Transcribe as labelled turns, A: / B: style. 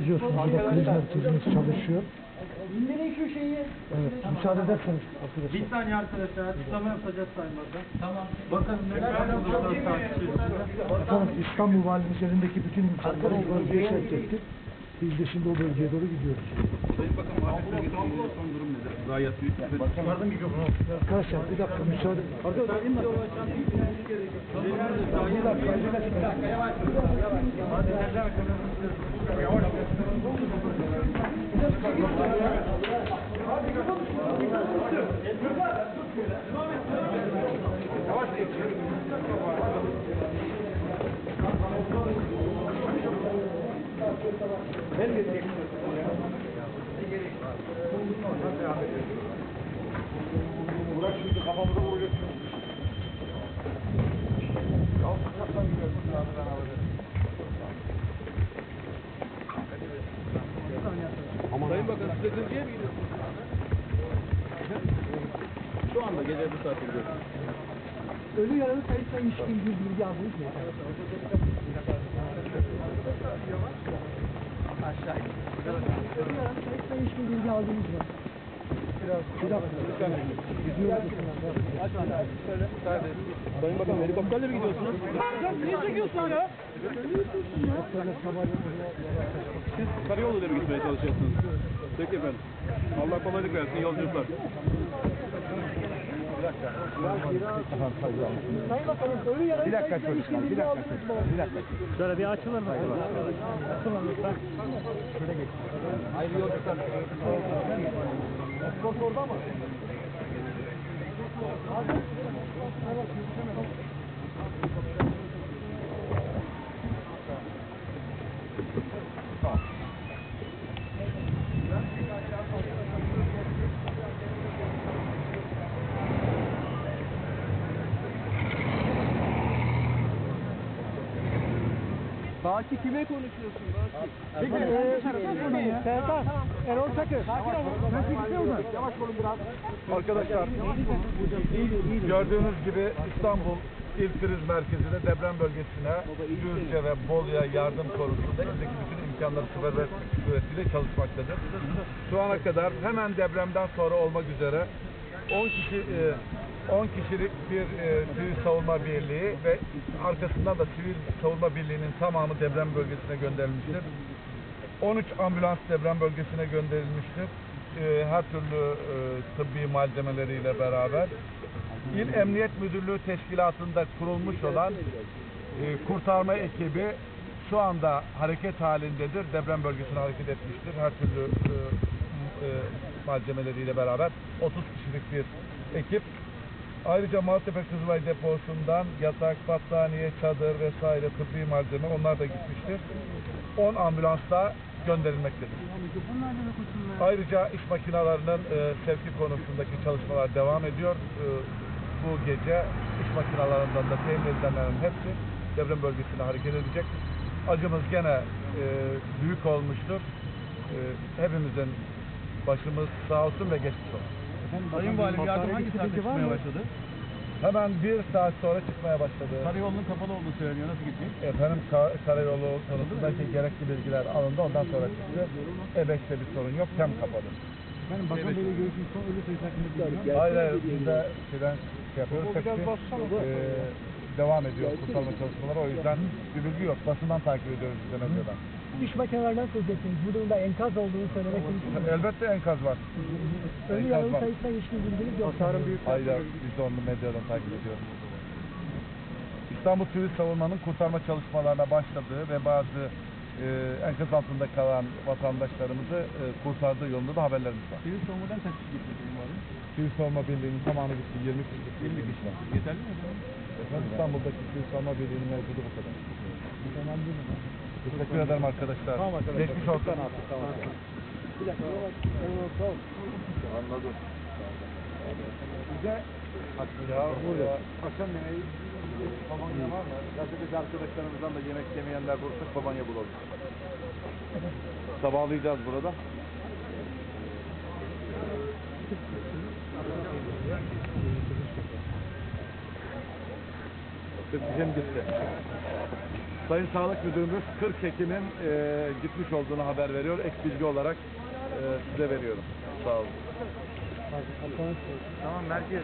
A: Biliyorsunuz burada kriz merkezimiz çalışıyor.
B: İndirin şu şeyi.
A: Evet, müsaade ederseniz
C: Bir
A: arkadaşlar.
C: saniye arkadaşlar. Açıklama yapacağız Sayın Bakan. Tamam. Bakalım neler tartışıyoruz.
A: Efendim İstanbul Valimiz elindeki bütün imkanları bölgeye sevk ettik. Biz de şimdi o bölgeye doğru gidiyoruz.
D: Sayın Bakan, Mahallesi'ne gittiğinde son durum nedir? Zayiat büyük. Çıkardım mikrofonu.
A: Arkadaşlar bir dakika müsaade. Arkadaşlar bir dakika. Bir dakika. Bir dakika.
D: Sayın Bakan, siz de Kırcı'ya mı gidiyorsunuz? Şu anda gece bu saatte gidiyorsunuz.
B: Ölü yaralı sayısına ilişkin bir bilgi aldınız mı? Ölü yaralı sayısına ilişkin bilgi aldınız mı?
D: Sayın Bakan, helikopterle mi gidiyorsunuz?
B: Niye çekiyorsun ya?
D: Siz karayoluyla mı gitmeye çalışıyorsunuz? Peki efendim. Allah kolaylık versin yolculuklar.
B: Sayın Bakanım ölü yaralı sayısına ilişkin bilgi aldınız mı?
C: Şöyle bir açılır mı? Açılın lütfen.
D: Baki kime konuşuyorsun? Baki.
B: Peki, Serkan, Erol Çakır. Yavaş olun biraz.
E: Arkadaşlar gördüğünüz gibi İstanbul İl Kriz Merkezi'ne deprem bölgesine Düzce ve Bolu'ya yardım konusunda eldeki bütün imkanları seferber suretiyle çalışmaktadır. Şu ana kadar hemen depremden sonra olmak üzere 10 kişi e, 10 kişilik bir e, sivil savunma birliği ve arkasından da sivil savunma birliğinin tamamı deprem bölgesine gönderilmiştir. 13 ambulans deprem bölgesine gönderilmiştir. Ee, her türlü e, tıbbi malzemeleriyle beraber. İl Emniyet Müdürlüğü Teşkilatı'nda kurulmuş olan e, kurtarma ekibi şu anda hareket halindedir. Deprem bölgesine hareket etmiştir. Her türlü e, e, malzemeleriyle beraber 30 kişilik bir ekip. Ayrıca Maltepe Kızılay deposundan yatak, battaniye, çadır vesaire tıbbi malzeme onlar da gitmiştir. 10 ambulans da gönderilmektedir. Ayrıca iş makinalarının e, sevki konusundaki çalışmalar devam ediyor. E, bu gece iş makinalarından da temin edilenlerin hepsi deprem bölgesine hareket edecek. Acımız gene e, büyük olmuştur. E, hepimizin başımız sağ olsun ve geçmiş olsun.
D: Sayın Valim yardım hangi saatte çıkmaya başladı?
E: Hemen bir saat sonra çıkmaya başladı.
D: Karayolunun kapalı olduğu söyleniyor. Nasıl gidecek?
E: Efendim ka- karayolu konusundaki gerekli bilgiler alındı. Ondan sonra çıktı. E5'te bir sorun yok. Tem kapalı.
A: Benim Bakan Bey'le görüşüm son ölü sayısı hakkında bilgi var.
E: Hayır hayır biz de şeyden şey yapıyoruz. Hepsi eee, devam ediyor kurtarma çalışmaları. O yüzden bir bilgi yok. Basından takip ediyoruz bizden önceden.
B: İş makinelerinden söz ettiniz. Bu durumda enkaz olduğunu söylemek mümkün mü?
E: Elbette enkaz var.
B: Ölü
E: Enkaz
B: yaralı
E: var.
B: sayısına ilişkin bilginiz yok.
E: Hayır biz de onu medyadan takip ediyoruz. İstanbul Sivil Savunma'nın kurtarma çalışmalarına başladığı ve bazı enkaz altında kalan vatandaşlarımızı eee, kurtardığı yolunda da haberlerimiz var.
D: Sivil savunmadan kaç kişi gitti Sayın Valim?
E: Sivil Savunma Birliği'nin tamamı gitti. 20 kişi. 20 kişi var.
D: Yeterli mi?
E: Efendim, İstanbul'daki Sivil Savunma Birliği'nin mevcudu bu kadar. Teşekkür ederim arkadaşlar. Geçmiş olsun. Anladım. Bize ya burada akşam yemeği babanya var mı? Gazeteci arkadaşlarımızdan da yemek yemeyenler bulursak babanya bulalım. Sabahlayacağız burada. Bizim gitti. Sayın Sağlık Müdürümüz 40 Ekim'in e, gitmiş olduğunu haber veriyor. Ek bilgi olarak e, size veriyorum. Sağ olun.
C: Tamam merkez.